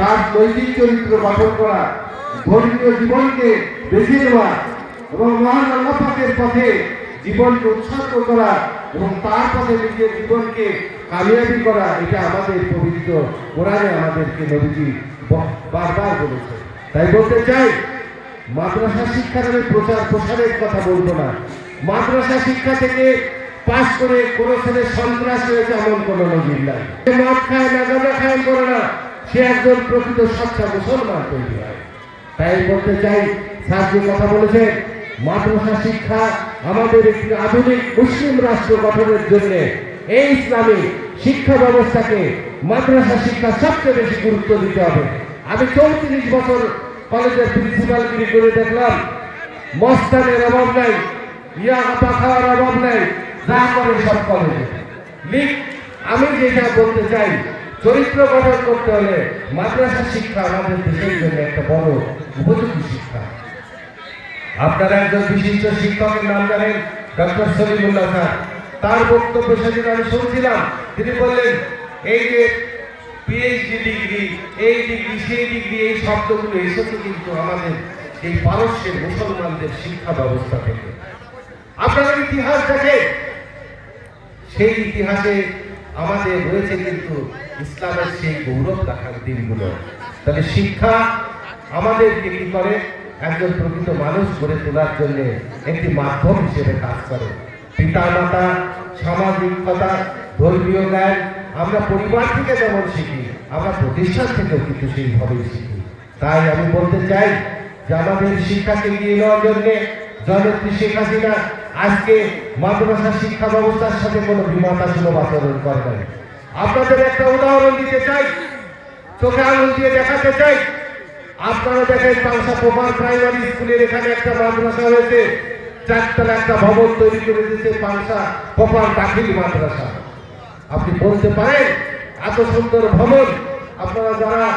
তার নৈতিক চরিত্র গঠন করা, ধর্মীয় জীবনকে বেছে নেওয়া এবং মহান আল্লাহ পথে জীবনকে উৎসর্গ করা এবং তার পথে নিজের জীবনকে কামিয়াবি করা, এটা আমাদের পবিত্র কোরআনে আমাদেরকে নবীজি বারবার বলেছে তাই বলতে চাই, মাদ্রাসা শিক্ষার আমি প্রচার প্রসারের কথা বলব না। মাদ্রাসা শিক্ষা থেকে পাশ করে কোনো ছেলে সন্ত্রাস হয়েছে, এমন কোনো নজির নাই। মদ খায় না, গাঁজা খায় করে না। সে একজন প্রকৃত সচ্চা মুসলমান তৈরি হয়। তাই বলতে চাই, স্যার যে কথা বলেছেন, মাদ্রাসা শিক্ষা আমাদের একটি আধুনিক মুসলিম রাষ্ট্র গঠনের জন্য এই ইসলামী শিক্ষা ব্যবস্থাকে মাদ্রাসা শিক্ষা সবচেয়ে বেশি গুরুত্ব দিতে হবে। আমি চৌত্রিশ বছর কলেজের প্রিন্সিপালগিরি করে দেখলাম, মস্তানের অভাব নাই, ইয়া হাতা খাওয়ার অভাব নাই, যা করে সব কলেজে। লিখ আমি যেটা বলতে চাই চরিত্র গঠন করতে হলে মাদ্রাসা শিক্ষা আমাদের দেশের জন্য একটা বড় উপযোগী শিক্ষা। আপনারা একজন বিশিষ্ট শিক্ষকের নাম জানেন ডক্টর সলিমুল্লাহ খান তার বক্তব্য সেদিন আমি শুনছিলাম। তিনি বললেন, এই যে পিএইচডি ডিগ্রি এই ডিগ্রি সেই ডিগ্রি এই শব্দগুলো এসেছে কিন্তু আমাদের এই পারস্যের মুসলমানদের শিক্ষা ব্যবস্থা থেকে। আপনারা ইতিহাস দেখেন সেই ইতিহাসে আমাদের রয়েছে কিন্তু ইসলামের সেই গৌরব দেখার দিনগুলো। তাহলে শিক্ষা আমাদেরকে কি করে? একজন প্রকৃত মানুষ গড়ে তোলার জন্য একটি মাধ্যম হিসেবে কাজ করে। পিতা মাতা সামাজিকতা ধর্মীয় জ্ঞান, আমরা পরিবার থেকে যেমন শিখি, আমরা প্রতিষ্ঠান থেকেও কিন্তু সেইভাবেই শিখি। তাই আমি বলতে চাই যে আমাদের শিক্ষাকে এগিয়ে নেওয়ার জন্য জনত্রী শেখ হাসিনা আজকে মাদ্রাসা শিক্ষা ব্যবস্থার সাথে কোনো বিমাতাসুলভ আচরণ করে নাই? আপনাদের একটা উদাহরণ দিতে চাই, চোখে আঙুল দিয়ে দেখাতে চাই। আপনারা দেখেন পাংশা প্রপার প্রাইমারি স্কুলের এখানে একটা মাদ্রাসা হয়েছে চারতলা একটা ভবন তৈরি করে দিয়েছে পাংশা প্রপার দাখিল মাদ্রাসা। আপনি বলতে পারেন, এত সুন্দর ভবন, আপনারা যারা